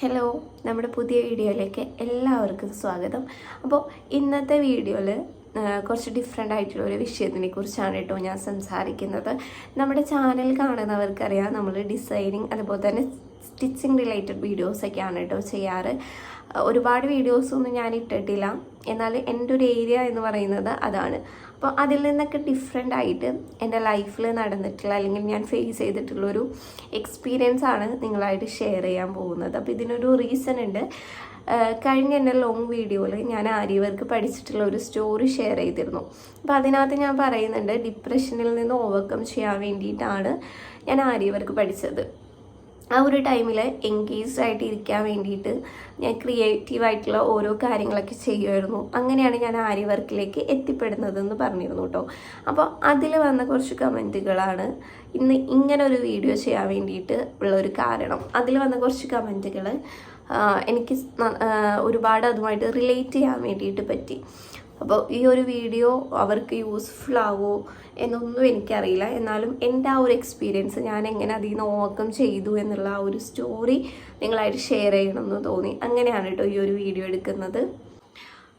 Hello നമ്മുടെ പുതിയ വീഡിയോയിലേക്ക് എല്ലാവർക്കും സ്വാഗതം. അപ്പോൾ ഇന്നത്തെ വീഡിയോയിൽ കുറച്ച് ഡിഫറെന്റ് ആയിട്ടുള്ള ഒരു വിഷയത്തിനെ കുറിച്ചാണ് കേട്ടോ ഞാൻ സംസാരിക്കുന്നത്. നമ്മുടെ ചാനൽ കാണുന്നവർക്കറിയാം നമ്മൾ ഡിസൈനിങ് അതുപോലെ തന്നെ സ്റ്റിച്ചിങ് റിലേറ്റഡ് വീഡിയോസൊക്കെയാണ് കേട്ടോ ചെയ്യാറ്. ഒരുപാട് വീഡിയോസൊന്നും ഞാൻ ഇട്ടിട്ടില്ല. എന്നാൽ എന്റെ ഒരു ഏരിയ എന്ന് പറയുന്നത് അതാണ്. അപ്പോൾ അതിൽ നിന്നൊക്കെ ഡിഫറെന്റ് ആയിട്ട് എന്റെ ലൈഫിൽ നടന്നിട്ടുള്ള അല്ലെങ്കിൽ ഞാൻ ഫേസ് ചെയ്തിട്ടുള്ളൊരു എക്സ്പീരിയൻസ് ആണ് നിങ്ങളായിട്ട് ഷെയർ ചെയ്യാൻ പോകുന്നത്. അപ്പോൾ ഇതിനൊരു റീസൺ ഉണ്ട്. കഴിഞ്ഞ എന്റെ ലോങ് വീഡിയോയിൽ ഞാൻ ആര്യവർക്ക് പഠിച്ചിട്ടുള്ള ഒരു സ്റ്റോറി ഷെയർ ചെയ്തിരുന്നു. അപ്പോൾ അതിനകത്ത് ഞാൻ പറയുന്നുണ്ട് ഡിപ്രഷനിൽ നിന്ന് ഓവർകം ചെയ്യാൻ വേണ്ടിയിട്ടാണ് ഞാൻ ആര്യവർക്ക് പഠിച്ചത്. ആ ഒരു ടൈമിൽ എൻഗേജ്ഡ് ആയിട്ട് ഇരിക്കാൻ വേണ്ടിയിട്ട് ഞാൻ ക്രിയേറ്റീവ് ആയിട്ടുള്ള ഓരോ കാര്യങ്ങളൊക്കെ ചെയ്യുമായിരുന്നു. അങ്ങനെയാണ് ഞാൻ ആര്യ വർക്കിലേക്ക് എത്തിപ്പെടുന്നതെന്ന് പറഞ്ഞിരുന്നു കേട്ടോ. അപ്പോൾ അതിൽ വന്ന കുറച്ച് കമന്റുകളാണ് ഇന്ന് ഇങ്ങനെ ഒരു വീഡിയോ ചെയ്യാൻ വേണ്ടിയിട്ട് ഉള്ള ഒരു കാരണം. അതിൽ വന്ന കുറച്ച് കമന്റുകൾ എനിക്ക് ഒരുപാട് അതുമായിട്ട് റിലേറ്റ് ചെയ്യാൻ വേണ്ടിയിട്ട് പറ്റി. അപ്പോൾ ഈ ഒരു വീഡിയോ അവർക്ക് യൂസ്ഫുൾ ആവോ എന്നൊന്നും എനിക്കറിയില്ല. എന്നാലും എന്റെ ആ ഒരു എക്സ്പീരിയൻസ് ഞാൻ എങ്ങനെ അതിൽ നിന്ന് ഓവർകം ചെയ്തു എന്നുള്ള ആ ഒരു സ്റ്റോറി നിങ്ങളായിട്ട് ഷെയർ ചെയ്യണമെന്ന് തോന്നി. അങ്ങനെയാണ് കേട്ടോ ഈ ഒരു വീഡിയോ എടുക്കുന്നത്.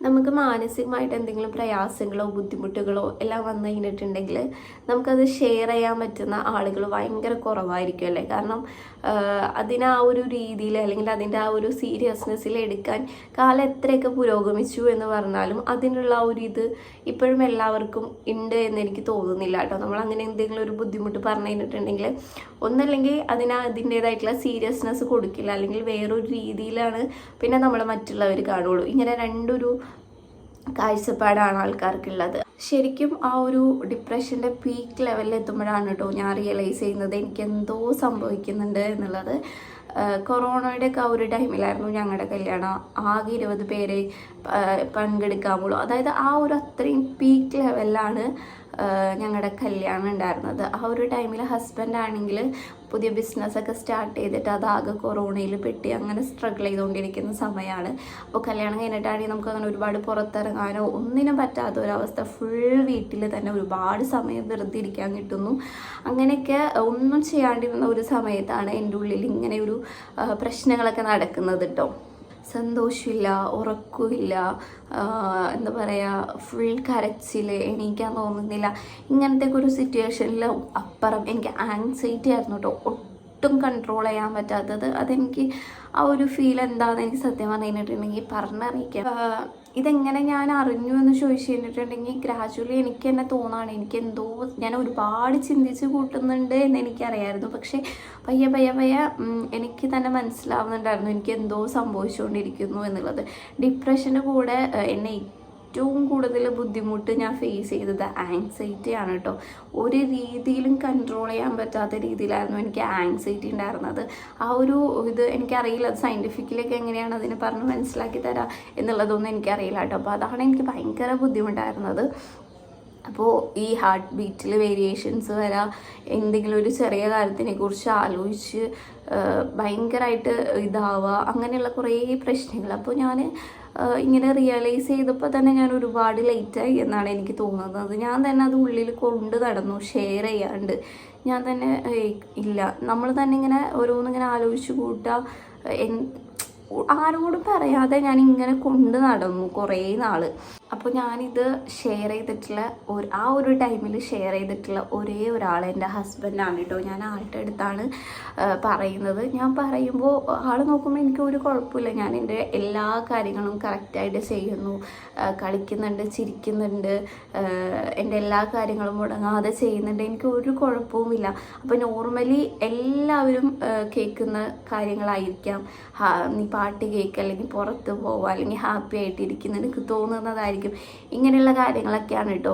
നമുക്ക് മാനസികമായിട്ട് എന്തെങ്കിലും പ്രയാസങ്ങളോ ബുദ്ധിമുട്ടുകളോ എല്ലാം വന്നു കഴിഞ്ഞിട്ടുണ്ടെങ്കിൽ നമുക്കത് ഷെയർ ചെയ്യാൻ പറ്റുന്ന ആളുകൾ ഭയങ്കര കുറവായിരിക്കും അല്ലേ? കാരണം അതിന് ആ ഒരു രീതിയിൽ അല്ലെങ്കിൽ അതിന്റെ ആ ഒരു സീരിയസ്നെസ്സിൽ എടുക്കാൻ കാലം എത്രയൊക്കെ പുരോഗമിച്ചു എന്ന് പറഞ്ഞാലും അതിനുള്ള ആ ഒരു ഇത് ഇപ്പോഴും എല്ലാവർക്കും ഉണ്ട് എന്ന് എനിക്ക് തോന്നുന്നില്ല കേട്ടോ. നമ്മൾ അങ്ങനെ എന്തെങ്കിലും ഒരു ബുദ്ധിമുട്ട് പറഞ്ഞു കഴിഞ്ഞിട്ടുണ്ടെങ്കിൽ ഒന്നല്ലെങ്കിൽ അതിന് അതിന്റേതായിട്ടുള്ള സീരിയസ്നെസ് കൊടുക്കില്ല. അല്ലെങ്കിൽ വേറൊരു രീതിയിലാണ് പിന്നെ നമ്മൾ മറ്റുള്ളവർ കാണുള്ളൂ. ഇങ്ങനെ രണ്ടൊരു കാഴ്ചപ്പാടാണ് ആൾക്കാർക്കുള്ളത്. ശരിക്കും ആ ഒരു ഡിപ്രഷന്റെ പീക്ക് ലെവലിൽ എത്തുമ്പോഴാണ് കേട്ടോ ഞാൻ റിയലൈസ് ചെയ്യുന്നത്. എനിക്ക് എന്തോ സംഭവിക്കുന്നുണ്ട് എന്നുള്ളത്. കൊറോണയുടെ ഒക്കെ ഒരു ടൈമിലായിരുന്നു ഞങ്ങളുടെ കല്യാണം. ആകെ ഇരുപത് പേരെ പങ്കെടുക്കാമുള്ളൂ അതായത് ആ ഒരു അത്രയും പീക്ക് ലെവലിലാണ് ഞങ്ങളുടെ കല്യാണം ഉണ്ടായിരുന്നത്. ആ ഒരു ടൈമിൽ ഹസ്ബൻഡ് ആണെങ്കിൽ പുതിയ ബിസിനസ്സൊക്കെ സ്റ്റാർട്ട് ചെയ്തിട്ട് അതാകെ കൊറോണയിൽ പെട്ടി അങ്ങനെ സ്ട്രഗിൾ ചെയ്തുകൊണ്ടിരിക്കുന്ന സമയമാണ് അപ്പോൾ കല്യാണം കഴിഞ്ഞിട്ടാണെങ്കിൽ നമുക്ക് അങ്ങനെ ഒരുപാട് പുറത്തിറങ്ങാനോ ഒന്നിനും പറ്റാത്ത ഒരവസ്ഥ ഫുൾ വീട്ടിൽ തന്നെ ഒരുപാട് സമയം വെറുതെ ഇരിക്കാൻ കിട്ടുന്നു. അങ്ങനെയൊക്കെ ഒന്നും ചെയ്യാണ്ടിരുന്ന ഒരു സമയത്താണ് എന്റെ ഉള്ളിൽ ഇങ്ങനെ ഒരു പ്രശ്നങ്ങളൊക്കെ നടക്കുന്നത് കേട്ടോ സന്തോഷമില്ല ഉറക്കമില്ല എന്താ പറയുക ഫുൾ കരച്ചിൽ എണീക്കാൻ തോന്നുന്നില്ല. ഇങ്ങനത്തെ ഒരു സിറ്റുവേഷനിൽ അപ്പുറം എനിക്ക് ആങ്സൈറ്റി ആയിരുന്നു കേട്ടോ. ഒട്ടും കൺട്രോൾ ചെയ്യാൻ പറ്റാത്തത്. അതെനിക്ക് ആ ഒരു ഫീൽ എന്താണെന്ന് എനിക്ക് സത്യം പറഞ്ഞു കഴിഞ്ഞിട്ടുണ്ടെങ്കിൽ പറഞ്ഞറിയിക്കാം ഇതെങ്ങനെ ഞാൻ അറിഞ്ഞു എന്ന് ചോദിച്ചു കഴിഞ്ഞിട്ടുണ്ടെങ്കിൽ ഗ്രാജുവലി എനിക്ക് തന്നെ തോന്നാണ്. എനിക്ക് എന്തോ ഞാൻ ഒരുപാട് ചിന്തിച്ച് കൂട്ടുന്നുണ്ട് എന്ന് എനിക്കറിയായിരുന്നു. പക്ഷേ പയ്യ പയ്യ പയ്യ എനിക്ക് തന്നെ മനസ്സിലാവുന്നുണ്ടായിരുന്നു എനിക്ക് എന്തോ സംഭവിച്ചുകൊണ്ടിരിക്കുന്നു എന്നുള്ളത്. ഡിപ്രഷന്റെ കൂടെ എന്നെ ഏറ്റവും കൂടുതൽ ബുദ്ധിമുട്ട് ഞാൻ ഫേസ് ചെയ്തത് ആങ്സൈറ്റി ആണ് കേട്ടോ ഒരു രീതിയിലും കൺട്രോൾ ചെയ്യാൻ പറ്റാത്ത രീതിയിലായിരുന്നു എനിക്ക് ആങ്സൈറ്റി ഉണ്ടായിരുന്നത്. ആ ഒരു ഇത് എനിക്കറിയില്ല അത് സയന്റിഫിക്കലൊക്കെ എങ്ങനെയാണ് അതിനെ പറഞ്ഞ് മനസ്സിലാക്കി തരാം എന്നുള്ളതൊന്നും എനിക്കറിയില്ല കേട്ടോ അപ്പോൾ അതാണ് എനിക്ക് ഭയങ്കര ബുദ്ധിമുട്ടായിരുന്നത്. അപ്പോൾ ഈ ഹാർട്ട് ബീറ്റിൽ വേരിയേഷൻസ് വരാം എന്തെങ്കിലും ഒരു ചെറിയ കാര്യത്തിനെ കുറിച്ച് ആലോചിച്ച് ഭയങ്കരമായിട്ട് ഇതാവുക അങ്ങനെയുള്ള കുറേ പ്രശ്നങ്ങൾ. അപ്പോൾ ഞാൻ ഇങ്ങനെ റിയലൈസ് ചെയ്തപ്പോൾ തന്നെ ഞാൻ ഒരുപാട് ലേറ്റായി എന്നാണ് എനിക്ക് തോന്നുന്നത്. ഞാൻ തന്നെ അത് ഉള്ളിൽ കൊണ്ട് നടന്നു ഷെയർ ചെയ്യാണ്ട്. ഞാൻ തന്നെ ഇല്ല. നമ്മൾ തന്നെ ഇങ്ങനെ ഓരോന്നിങ്ങനെ ആലോചിച്ച് കൂട്ടുക ആരോടും പറയാതെ ഞാൻ ഇങ്ങനെ കൊണ്ട് നടന്നു കുറേ നാൾ അപ്പോൾ ഞാനിത് ഷെയർ ചെയ്തിട്ടുള്ള ഒരു ആ ഒരു ടൈമിൽ ഷെയർ ചെയ്തിട്ടുള്ള ഒരേ ഒരാൾ എന്റെ ഹസ്ബൻഡാണ് കേട്ടോ ഞാൻ ആളുടെ അടുത്താണ് പറയുന്നത്. ഞാൻ പറയുമ്പോൾ ആൾ നോക്കുമ്പോൾ എനിക്ക് ഒരു കുഴപ്പമില്ല. ഞാൻ എന്റെ എല്ലാ കാര്യങ്ങളും കറക്റ്റായിട്ട് ചെയ്യുന്നു. കളിക്കുന്നുണ്ട് ചിരിക്കുന്നുണ്ട്. എന്റെ എല്ലാ കാര്യങ്ങളും മുടങ്ങാതെ ചെയ്യുന്നുണ്ട്. എനിക്ക് ഒരു കുഴപ്പവുമില്ല. അപ്പോൾ നോർമലി എല്ലാവരും കേൾക്കുന്ന കാര്യങ്ങളായിരിക്കാം. നീ പാട്ട് കേൾക്കുക അല്ലെങ്കിൽ പുറത്ത് പോവുക അല്ലെങ്കിൽ ഹാപ്പി ആയിട്ട് ഇരിക്കുന്ന എനിക്ക് തോന്നുന്നതായിരിക്കും. ഇങ്ങനെയുള്ള കാര്യങ്ങളൊക്കെയാണ് കേട്ടോ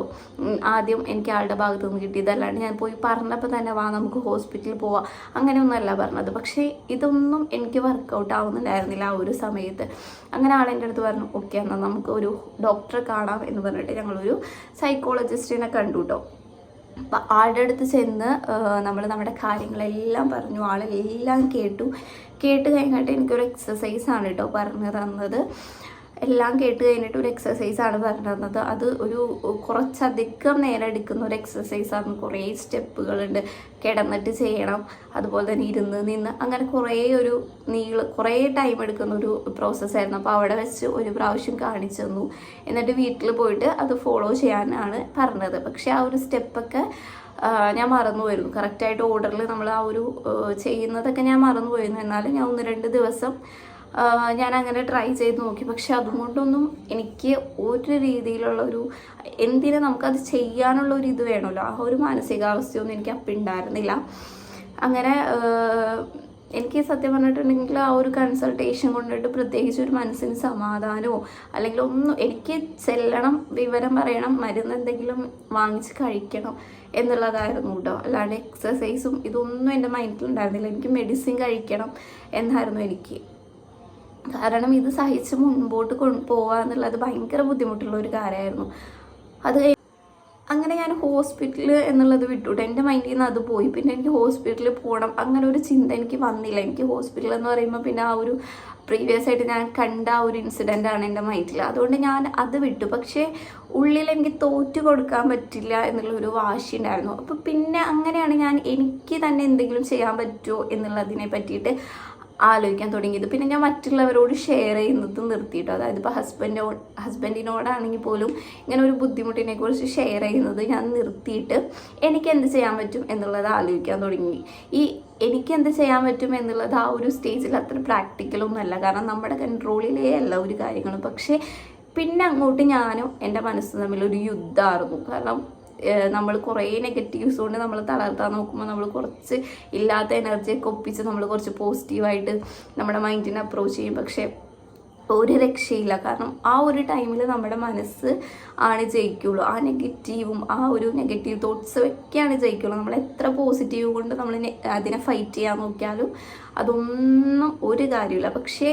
ആദ്യം എനിക്ക് ആളുടെ ഭാഗത്തു നിന്ന് കിട്ടിയതല്ലാണ്ട് ഞാൻ പോയി പറഞ്ഞപ്പോൾ തന്നെ വാ നമുക്ക് ഹോസ്പിറ്റലിൽ പോവാം. അങ്ങനെയൊന്നുമല്ല പറഞ്ഞത്. പക്ഷേ ഇതൊന്നും എനിക്ക് വർക്കൗട്ട് ആവുന്നുണ്ടായിരുന്നില്ല ആ ഒരു സമയത്ത്. അങ്ങനെ ആൾ എന്റെ അടുത്ത് പറഞ്ഞു ഓക്കെ എന്നാൽ നമുക്ക് ഒരു ഡോക്ടറെ കാണാം എന്ന് പറഞ്ഞിട്ട് ഞങ്ങളൊരു സൈക്കോളജിസ്റ്റിനെ കണ്ടു കേട്ടോ അപ്പം ആളുടെ അടുത്ത് ചെന്ന് നമ്മൾ നമ്മുടെ കാര്യങ്ങളെല്ലാം പറഞ്ഞു. ആളെല്ലാം കേട്ടു. കേട്ട് കഴിഞ്ഞിട്ട് എനിക്കൊരു എക്സസൈസ് ആണ് കേട്ടോ പറഞ്ഞു തന്നത്. എല്ലാം കേട്ട് കഴിഞ്ഞിട്ട് ഒരു എക്സസൈസ് ആണ് പറഞ്ഞു തന്നത് അത് ഒരു കുറച്ചധികം നേരം എടുക്കുന്ന ഒരു എക്സസൈസ് ആണ്. കുറേ സ്റ്റെപ്പുകളുണ്ട് കിടന്നിട്ട് ചെയ്യണം. അതുപോലെ തന്നെ ഇരുന്ന് നിന്ന് അങ്ങനെ കുറേ ഒരു നീള കുറേ ടൈം എടുക്കുന്ന ഒരു പ്രോസസ്സായിരുന്നു അപ്പോൾ അവിടെ വെച്ച് ഒരു പ്രാവശ്യം കാണിച്ചു തന്നു. എന്നിട്ട് വീട്ടിൽ പോയിട്ട് അത് ഫോളോ ചെയ്യാനാണ് പറഞ്ഞത്. പക്ഷേ ആ ഒരു സ്റ്റെപ്പൊക്കെ ഞാൻ മറന്നുപോയിരുന്നു. കറക്റ്റായിട്ട് ഓർഡറിൽ നമ്മൾ ആ ഒരു ചെയ്യുന്നതൊക്കെ ഞാൻ മറന്നുപോയിരുന്നു. എന്നാലും ഞാൻ ഒന്ന് രണ്ട് ദിവസം ഞാൻ അങ്ങനെ ട്രൈ ചെയ്ത് നോക്കി. പക്ഷെ അതുകൊണ്ടൊന്നും എനിക്ക് ഒരു രീതിയിലുള്ള ഒരു എന്തിനു നമുക്കത് ചെയ്യാനുള്ള ഒരു ഇത് വേണമല്ലോ. ആ ഒരു മാനസികാവസ്ഥയൊന്നും എനിക്ക് അപ്പം ഉണ്ടായിരുന്നില്ല അങ്ങനെ എനിക്ക് സത്യം പറഞ്ഞിട്ടുണ്ടെങ്കിൽ ആ ഒരു കൺസൾട്ടേഷൻ കൊണ്ടിട്ട് പ്രത്യേകിച്ച് ഒരു മനസ്സിന് സമാധാനമോ അല്ലെങ്കിൽ ഒന്നും എനിക്ക് ചെല്ലണം വിവരം പറയണം മരുന്ന് എന്തെങ്കിലും വാങ്ങിച്ച് കഴിക്കണം എന്നുള്ളതായിരുന്നു കേട്ടോ അല്ലാണ്ട് എക്സസൈസും ഇതൊന്നും എന്റെ മൈൻഡിൽ ഉണ്ടായിരുന്നില്ല എനിക്ക് മെഡിസിൻ കഴിക്കണം എന്നായിരുന്നു എനിക്ക് കാരണം ഇത് സഹിച്ച് മുൻപോട്ട് പോവുക എന്നുള്ളത് ഭയങ്കര ബുദ്ധിമുട്ടുള്ള ഒരു കാര്യമായിരുന്നു. അത് അങ്ങനെ ഞാൻ ഹോസ്പിറ്റൽ എന്നുള്ളത് വിട്ടുട്ടോ. എന്റെ മൈൻഡിൽ നിന്ന് അത് പോയി. പിന്നെ എനിക്ക് ഹോസ്പിറ്റലിൽ പോകണം അങ്ങനെ ഒരു ചിന്ത എനിക്ക് വന്നില്ല. എനിക്ക് ഹോസ്പിറ്റൽ എന്ന് പറയുമ്പോൾ പിന്നെ ആ ഒരു പ്രീവിയസ് ആയിട്ട് ഞാൻ കണ്ട ആ ഒരു ഇൻസിഡന്റ് ആണ് എന്റെ മൈൻഡിൽ അതുകൊണ്ട് ഞാൻ അത് വിട്ടു. പക്ഷേ ഉള്ളിൽ എനിക്ക് തോറ്റു കൊടുക്കാൻ പറ്റില്ല എന്നുള്ളൊരു വാശി ഉണ്ടായിരുന്നു. അപ്പോൾ പിന്നെ അങ്ങനെയാണ് ഞാൻ എനിക്ക് തന്നെ എന്തെങ്കിലും ചെയ്യാൻ പറ്റുമോ എന്നുള്ളതിനെ പറ്റിയിട്ട് ആലോചിക്കാൻ തുടങ്ങിയത്. പിന്നെ ഞാൻ മറ്റുള്ളവരോട് ഷെയർ ചെയ്യുന്നത് നിർത്തിയിട്ടോ. അതായത് ഇപ്പോൾ ഹസ്ബൻഡോ ഹസ്ബൻഡിനോടാണെങ്കിൽ പോലും ഇങ്ങനെ ഒരു ബുദ്ധിമുട്ടിനെ കുറിച്ച് ഷെയർ ചെയ്യുന്നത് ഞാൻ നിർത്തിയിട്ട് എനിക്ക് എന്ത് ചെയ്യാൻ പറ്റും എന്നുള്ളത് ആലോചിക്കാൻ തുടങ്ങി. ഈ എനിക്ക് എന്ത് ചെയ്യാൻ പറ്റും എന്നുള്ളത് ആ ഒരു സ്റ്റേജിൽ അത്ര പ്രാക്ടിക്കലൊന്നും അല്ല. കാരണം നമ്മുടെ കൺട്രോളിലേ അല്ല ഒരു കാര്യങ്ങളും. പക്ഷേ പിന്നെ അങ്ങോട്ട് ഞാനും എന്റെ മനസ്സും ഒരു യുദ്ധമായിരുന്നു. കാരണം നമ്മൾ കുറേ നെഗറ്റീവ്സ് കൊണ്ട് നമ്മൾ തളർത്താൻ നോക്കുമ്പോൾ നമ്മൾ കുറച്ച് ഇല്ലാത്ത എനർജിയൊക്കെ ഒപ്പിച്ച് നമ്മൾ കുറച്ച് പോസിറ്റീവായിട്ട് നമ്മുടെ മൈൻഡിനെ അപ്രോച്ച് ചെയ്യും. പക്ഷേ ഒരു രക്ഷയില്ല. കാരണം ആ ഒരു ടൈമിൽ നമ്മുടെ മനസ്സ് ആണ് ജയിക്കുള്ളൂ. ആ നെഗറ്റീവും ആ ഒരു നെഗറ്റീവ് തോട്ട്സ് ഒക്കെയാണ് ജയിക്കുള്ളൂ. നമ്മൾ എത്ര പോസിറ്റീവ് കൊണ്ട് നമ്മൾ അതിനെ ഫൈറ്റ് ചെയ്യാൻ നോക്കിയാലും അതൊന്നും ഒരു കാര്യമില്ല പക്ഷേ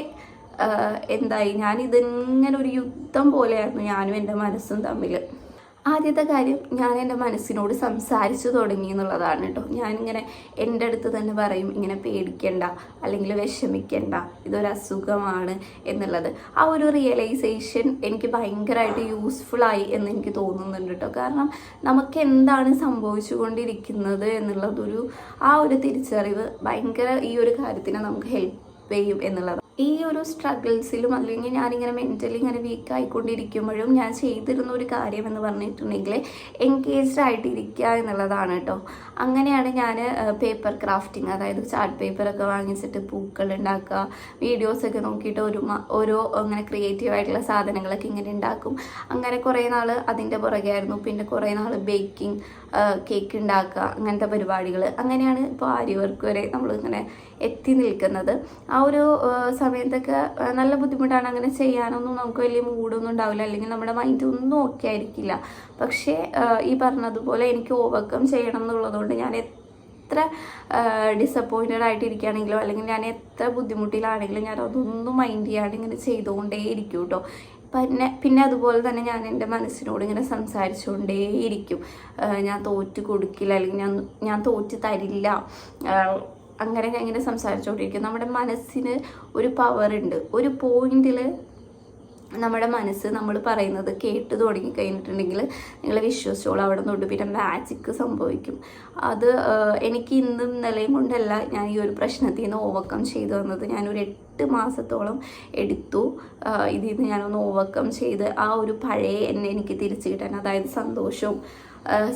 എന്തായി? ഞാൻ ഇതിങ്ങനെ ഒരു യുദ്ധം പോലെയായിരുന്നു ഞാനും എന്റെ മനസ്സും തമ്മിൽ ആദ്യത്തെ കാര്യം ഞാൻ എന്റെ മനസ്സിനോട് സംസാരിച്ചു തുടങ്ങി എന്നുള്ളതാണ് കേട്ടോ. ഞാനിങ്ങനെ എന്റെ അടുത്ത് തന്നെ പറയും ഇങ്ങനെ പേടിക്കണ്ട അല്ലെങ്കിൽ വിഷമിക്കണ്ട ഇതൊരു അസുഖമാണ് എന്നുള്ളത്. ആ ഒരു റിയലൈസേഷൻ എനിക്ക് ഭയങ്കരമായിട്ട് യൂസ്ഫുൾ ആയി എന്ന് എനിക്ക് തോന്നുന്നുണ്ട് കേട്ടോ. കാരണം നമുക്ക് എന്താണ് സംഭവിച്ചുകൊണ്ടിരിക്കുന്നത് എന്നുള്ളതൊരു ആ ഒരു തിരിച്ചറിവ് ഭയങ്കര ഈ ഒരു കാര്യത്തിന് നമുക്ക് ഹെൽപ്പ് ചെയ്യും എന്നുള്ളത് ഈ ഒരു സ്ട്രഗിൾസിലും അല്ലെങ്കിൽ ഞാനിങ്ങനെ മെന്റലി ഇങ്ങനെ വീക്ക് ആയിക്കൊണ്ടിരിക്കുമ്പോഴും ഞാൻ ചെയ്തിരുന്ന ഒരു കാര്യം എന്ന് പറഞ്ഞിട്ടുണ്ടെങ്കിൽ എൻഗേജ്ഡ് ആയിട്ടിരിക്കുക എന്നുള്ളതാണ് കേട്ടോ. അങ്ങനെയാണ് ഞാൻ പേപ്പർ ക്രാഫ്റ്റിംഗ് അതായത് ചാർട്ട് പേപ്പറൊക്കെ വാങ്ങിച്ചിട്ട് പൂക്കൾ ഉണ്ടാക്കുക വീഡിയോസൊക്കെ നോക്കിയിട്ട് ഒരു ഓരോ അങ്ങനെ ക്രിയേറ്റീവ് ആയിട്ടുള്ള സാധനങ്ങളൊക്കെ ഇങ്ങനെ ഉണ്ടാക്കും. അങ്ങനെ കുറേ നാൾ അതിന്റെ പുറകെയായിരുന്നു. പിന്നെ കുറേ നാൾ ബേക്കിംഗ് കേക്ക് ഉണ്ടാക്കുക അങ്ങനത്തെ പരിപാടികൾ അങ്ങനെയാണ് ഇപ്പോൾ ആര്യ വർക്ക് വരെ നമ്മളിങ്ങനെ എത്തി നിൽക്കുന്നത്. ആ ഒരു സമയത്തൊക്കെ നല്ല ബുദ്ധിമുട്ടാണ്. അങ്ങനെ ചെയ്യാനൊന്നും നമുക്ക് വലിയ മൂഡൊന്നും ഉണ്ടാവില്ല. അല്ലെങ്കിൽ നമ്മുടെ മൈൻഡ് ഒന്നും ഓക്കെ ആയിരിക്കില്ല. പക്ഷേ ഈ പറഞ്ഞതുപോലെ എനിക്ക് ഓവർകം ചെയ്യണം എന്നുള്ളതുകൊണ്ട് ഞാൻ എത്ര ഡിസപ്പോയിന്റഡ് ആയിട്ടിരിക്കുകയാണെങ്കിലും അല്ലെങ്കിൽ ഞാൻ എത്ര ബുദ്ധിമുട്ടിലാണെങ്കിലും ഞാൻ അതൊന്നും മൈൻഡ് ചെയ്യാണ്ട് ഇങ്ങനെ ചെയ്തുകൊണ്ടേ ഇരിക്കും കേട്ടോ പിന്നെ പിന്നെ അതുപോലെ തന്നെ ഞാൻ എന്റെ മനസ്സിനോട് ഇങ്ങനെ സംസാരിച്ചുകൊണ്ടേയിരിക്കും. ഞാൻ തോറ്റ് കൊടുക്കില്ല അല്ലെങ്കിൽ ഞാൻ ഞാൻ തോറ്റ് തരില്ല. അങ്ങനെ ഞാൻ ഇങ്ങനെ സംസാരിച്ചുകൊണ്ടിരിക്കും. നമ്മുടെ മനസ്സിന് ഒരു പവർ ഉണ്ട്. ഒരു പോയിന്റിൽ നമ്മുടെ മനസ്സ് നമ്മൾ പറയുന്നത് കേട്ട് തുടങ്ങി കഴിഞ്ഞിട്ടുണ്ടെങ്കിൽ നിങ്ങൾ വിശ്വസിച്ചോളൂ. അവിടെ നിന്നോട്ട് പിന്നെ മാജിക്ക് സംഭവിക്കും. അത് എനിക്ക് ഇന്നും നിലയും കൊണ്ടല്ല ഞാൻ ഈ ഒരു പ്രശ്നത്തിൽ നിന്ന് ഓവർകം ചെയ്തു വന്നത് ഞാനൊരു എട്ട് മാസത്തോളം എടുത്തു. ഇതിൽ നിന്ന് ഞാനൊന്ന് ഓവർകം ചെയ്ത് ആ ഒരു പഴയ എന്നെ എനിക്ക് തിരിച്ചു കിട്ടാൻ അതായത് സന്തോഷവും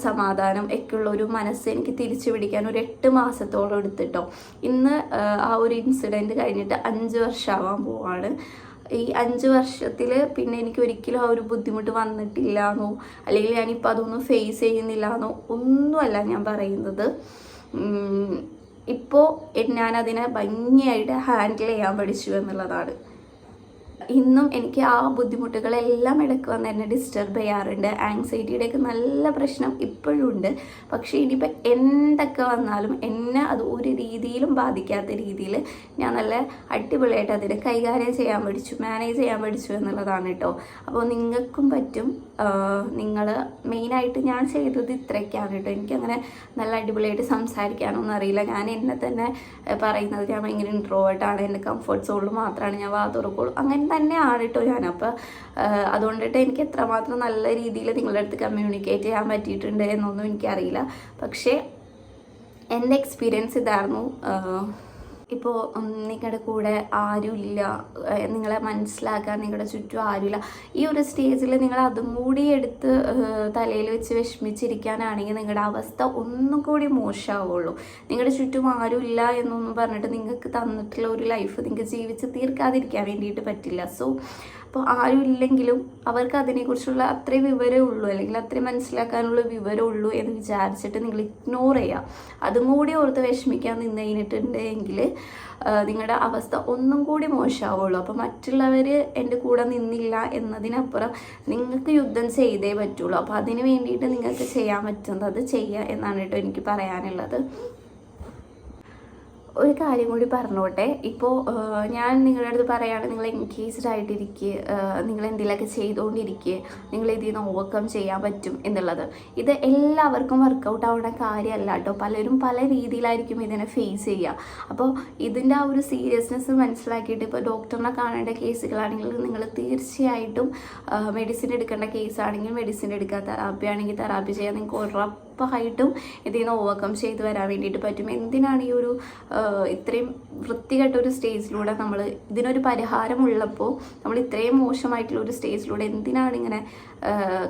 സമാധാനം ഒക്കെയുള്ള ഒരു മനസ്സ് എനിക്ക് തിരിച്ചു പിടിക്കാൻ ഒരു എട്ട് മാസത്തോളം എടുത്തിട്ടോ ഇന്ന് ആ ഒരു ഇൻസിഡന്റ് കഴിഞ്ഞിട്ട് അഞ്ച് വർഷമാവാൻ പോവാണ്. ഈ അഞ്ച് വർഷത്തിൽ പിന്നെ എനിക്ക് ഒരിക്കലും ആ ഒരു ബുദ്ധിമുട്ട് വന്നിട്ടില്ല എന്നോ അല്ലെങ്കിൽ ഞാനിപ്പോൾ അതൊന്നും ഫേസ് ചെയ്യുന്നില്ല എന്നോ ഒന്നുമല്ല ഞാൻ പറയുന്നത്. ഇപ്പോൾ ഞാനതിനെ ഭംഗിയായിട്ട് ഹാൻഡിൽ ചെയ്യാൻ പഠിച്ചു എന്നുള്ളതാണ്. ഇന്നും എനിക്ക് ആ ബുദ്ധിമുട്ടുകളെല്ലാം ഇടയ്ക്ക് വന്ന് എന്നെ ഡിസ്റ്റർബ് ചെയ്യാറുണ്ട്. ആങ്സൈറ്റിയുടെയൊക്കെ നല്ല പ്രശ്നം ഇപ്പോഴും ഉണ്ട്. പക്ഷേ ഇനിയിപ്പോൾ എന്തൊക്കെ വന്നാലും എന്നെ അത് ഒരു രീതിയിലും ബാധിക്കാത്ത രീതിയിൽ ഞാൻ നല്ല അടിപൊളിയായിട്ട് അതിനെ കൈകാര്യം ചെയ്യാൻ പഠിച്ചു മാനേജ് ചെയ്യാൻ പഠിച്ചു എന്നുള്ളതാണ് കേട്ടോ. അപ്പോൾ നിങ്ങൾക്കും പറ്റും. നിങ്ങൾ മെയിനായിട്ട് ഞാൻ ചെയ്തത് ഇത്രയൊക്കെയാണ് കേട്ടോ. എനിക്കങ്ങനെ നല്ല അടിപൊളിയായിട്ട് സംസാരിക്കാനൊന്നും അറിയില്ല. ഞാൻ എന്നെ തന്നെ പറയുന്നത് ഞാൻ ഭയങ്കര ഇൻട്രോവേർട്ടാണ് എന്റെ കംഫർട്ട് സോണിൽ മാത്രമാണ് ഞാൻ വാതുറക്കുള്ളൂ അങ്ങനെ തന്നെയാണ് കേട്ടോ ഞാൻ അപ്പോൾ അതുകൊണ്ടിട്ട് എനിക്ക് എത്രമാത്രം നല്ല രീതിയിൽ നിങ്ങളുടെ അടുത്ത് കമ്മ്യൂണിക്കേറ്റ് ചെയ്യാൻ പറ്റിയിട്ടുണ്ട് എന്നൊന്നും എനിക്കറിയില്ല. പക്ഷേ എന്റെ എക്സ്പീരിയൻസ് ഇതായിരുന്നു. ഇപ്പോൾ നിങ്ങളുടെ കൂടെ ആരുമില്ല നിങ്ങളെ മനസ്സിലാക്കാൻ നിങ്ങളുടെ ചുറ്റും ആരുമില്ല. ഈ ഒരു സ്റ്റേജിൽ നിങ്ങൾ അതും കൂടി എടുത്ത് തലയിൽ വെച്ച് വിഷമിച്ചിരിക്കാനാണെങ്കിൽ നിങ്ങളുടെ അവസ്ഥ ഒന്നും കൂടി മോശമാവുള്ളൂ. നിങ്ങളുടെ ചുറ്റും ആരുമില്ല എന്നൊന്നും പറഞ്ഞിട്ട് നിങ്ങൾക്ക് തന്നിട്ടുള്ള ഒരു ലൈഫ് നിങ്ങൾക്ക് ജീവിച്ച് തീർക്കാതിരിക്കാൻ വേണ്ടിയിട്ട് പറ്റില്ല. സോ അപ്പോൾ ആരും ഇല്ലെങ്കിലും അവർക്ക് അതിനെക്കുറിച്ചുള്ള അത്രയും വിവരമേ ഉള്ളൂ അല്ലെങ്കിൽ അത്രയും മനസ്സിലാക്കാനുള്ള വിവരമേ ഉള്ളൂ എന്ന് വിചാരിച്ചിട്ട് നിങ്ങൾ ഇഗ്നോർ ചെയ്യുക അതും കൂടി ഓർത്ത് വിഷമിക്കാൻ നിന്ന് കഴിഞ്ഞിട്ടുണ്ടെങ്കിൽ നിങ്ങളുടെ അവസ്ഥ ഒന്നും കൂടി മോശമാവുള്ളൂ. അപ്പോൾ മറ്റുള്ളവർ എന്റെ കൂടെ നിന്നില്ല എന്നതിനപ്പുറം നിങ്ങൾക്ക് യുദ്ധം ചെയ്തേ പറ്റുള്ളൂ. അപ്പോൾ അതിന് വേണ്ടിയിട്ട് നിങ്ങൾക്ക് ചെയ്യാൻ പറ്റുന്നത് ചെയ്യുക എന്നാണ് കേട്ടോ എനിക്ക് പറയാനുള്ളത്. ഒരു കാര്യം കൂടി പറഞ്ഞോട്ടെ. ഇപ്പോൾ ഞാൻ നിങ്ങളുടെ അടുത്ത് പറയുകയാണ് നിങ്ങൾ എൻഗേജ്ഡ് ആയിട്ടിരിക്കുക നിങ്ങൾ എന്തെങ്കിലുമൊക്കെ ചെയ്തുകൊണ്ടിരിക്കുക നിങ്ങൾ ഇതിൽ നിന്ന് ഓവർകം ചെയ്യാൻ പറ്റും എന്നുള്ളത്. ഇത് എല്ലാവർക്കും വർക്കൗട്ട് ആവുന്ന കാര്യമല്ല കേട്ടോ. പലരും പല രീതിയിലായിരിക്കും ഇതിനെ ഫേസ് ചെയ്യുക. അപ്പോൾ ഇതിന്റെ ആ ഒരു സീരിയസ്നെസ് മനസ്സിലാക്കിയിട്ട് ഇപ്പോൾ ഡോക്ടറിനെ കാണേണ്ട കേസുകളാണെങ്കിൽ നിങ്ങൾ തീർച്ചയായിട്ടും മെഡിസിൻ എടുക്കേണ്ട കേസാണെങ്കിൽ മെഡിസിൻ എടുക്കുക. തെറാപ്പി ആണെങ്കിൽ തെറാപ്പി ചെയ്യാൻ നിങ്ങൾക്ക് ഉറപ്പായിട്ടും ഇതിൽ നിന്ന് ഓവർകം ചെയ്ത് വരാൻ വേണ്ടിയിട്ട് പറ്റും. എന്തിനാണ് ഈ ഒരു ഇത്രയും വൃത്തികെട്ട ഒരു സ്റ്റേജിലൂടെ നമ്മൾ ഇതിനൊരു പരിഹാരമുള്ളപ്പോൾ നമ്മൾ ഇത്രയും മോശമായിട്ടുള്ള ഒരു സ്റ്റേജിലൂടെ എന്തിനാണ് ഇങ്ങനെ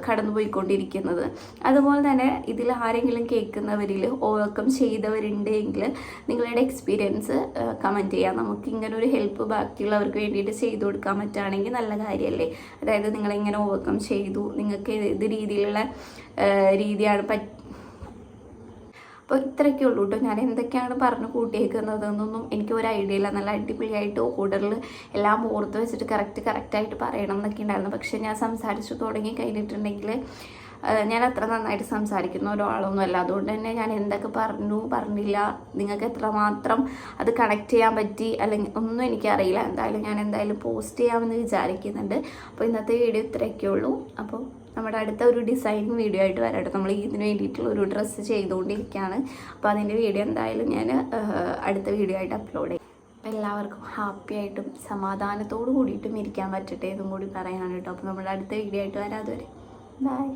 കടന്നുപോയിക്കൊണ്ടിരിക്കുന്നത്? അതുപോലെ തന്നെ ഇതിൽ ആരെങ്കിലും കേൾക്കുന്നവരിൽ ഓവർകം ചെയ്തവരുണ്ടെങ്കിൽ നിങ്ങളുടെ എക്സ്പീരിയൻസ് കമന്റ് ചെയ്യാം. നമുക്ക് ഇങ്ങനെ ഒരു ഹെൽപ്പ് ബാക്കിയുള്ളവർക്ക് വേണ്ടിയിട്ട് ചെയ്തു കൊടുക്കാൻ പറ്റുകയാണെങ്കിൽ നല്ല കാര്യമല്ലേ? അതായത് നിങ്ങളിങ്ങനെ ഓവർകം ചെയ്തു. നിങ്ങൾക്ക് ഏത് രീതിയിലുള്ള രീതിയാണ് പറ്റ അപ്പോൾ ഇത്രയൊക്കെ ഉള്ളൂ കേട്ടോ. ഞാൻ എന്തൊക്കെയാണ് പറഞ്ഞു കൂട്ടിയേക്കുന്നതെന്നൊന്നും എനിക്ക് ഒരു ഐഡിയ ഇല്ല. നല്ല അടിപൊളിയായിട്ട് ഓർഡറിൽ എല്ലാം ഓർത്ത് വെച്ചിട്ട് കറക്റ്റ് കറക്റ്റായിട്ട് പറയണം എന്നൊക്കെ ഉണ്ടായിരുന്നു. പക്ഷേ ഞാൻ സംസാരിച്ചു തുടങ്ങി കഴിഞ്ഞിട്ടുണ്ടെങ്കിൽ ഞാൻ അത്ര നന്നായിട്ട് സംസാരിക്കുന്ന ഒരാളൊന്നും അല്ല. അതുകൊണ്ട് തന്നെ ഞാൻ എന്തൊക്കെ പറഞ്ഞു പറഞ്ഞില്ല. നിങ്ങൾക്ക് എത്രമാത്രം അത് കണക്ട് ചെയ്യാൻ പറ്റി അല്ലെങ്കിൽ ഒന്നും എനിക്കറിയില്ല എന്തായാലും ഞാൻ എന്തായാലും പോസ്റ്റ് ചെയ്യാമെന്ന് വിചാരിക്കുന്നുണ്ട്. അപ്പോൾ ഇന്നത്തെ വീഡിയോ ഇത്രയൊക്കെ ഉള്ളൂ. അപ്പോൾ നമ്മുടെ അടുത്ത ഒരു ഡിസൈനിങ് വീഡിയോ ആയിട്ട് വരാട്ടോ നമ്മൾ ഇതിന് വേണ്ടിയിട്ടുള്ള ഒരു ഡ്രസ്സ് ചെയ്തുകൊണ്ടിരിക്കുകയാണ്. അപ്പോൾ അതിന്റെ വീഡിയോ എന്തായാലും ഞാൻ അടുത്ത വീഡിയോ ആയിട്ട് അപ്ലോഡ് ചെയ്യും. എല്ലാവർക്കും ഹാപ്പി ആയിട്ടും സമാധാനത്തോടു കൂടിയിട്ടും ഇരിക്കാൻ പറ്റട്ടെ എന്നും കൂടി പറയാനാണ് കേട്ടോ. അപ്പോൾ നമ്മുടെ അടുത്ത വീഡിയോ ആയിട്ട് വരെ ബൈ